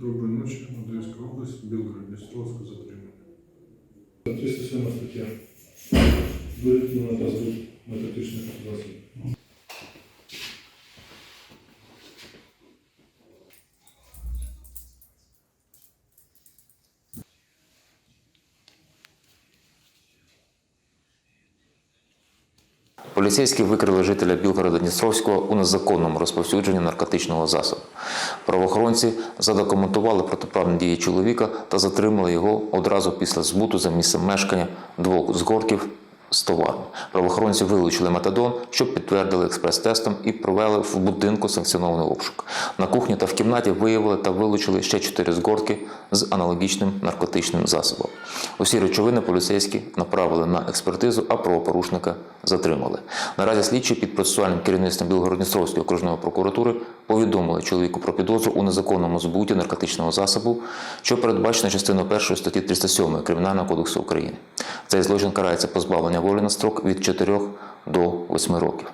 Доброй ночи, Одеська область, Білгород, Дністровська затримання. 307 стаття. Вирішено на дозвіл методичних операцій. Поліцейські викрили жителя Білгорода Дністровського у незаконному розповсюдженні наркотичного засобу. Правоохоронці задокументували протиправні дії чоловіка та затримали його одразу після збуту за місцем мешкання двох згорків з товаром. Правоохоронці вилучили метадон, що підтвердили експрес-тестом і провели в будинку санкціонований обшук. На кухні та в кімнаті виявили та вилучили ще чотири згортки з аналогічним наркотичним засобом. Усі речовини поліцейські направили на експертизу, а правопорушника затримали. Наразі слідчі під процесуальним керівництвом Білгородністровської окружної прокуратури повідомили чоловіку про підозру у незаконному збуті наркотичного засобу, що передбачено частиною 1 статті 307 Кримінального кодексу України. Цей злочин карається позбавлення волі на строк від 4 до 8 років.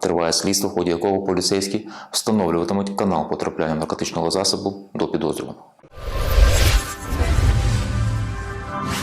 Триває слідство, в ході якого поліцейські встановлюватимуть канал потрапляння наркотичного засобу до підозрюваного.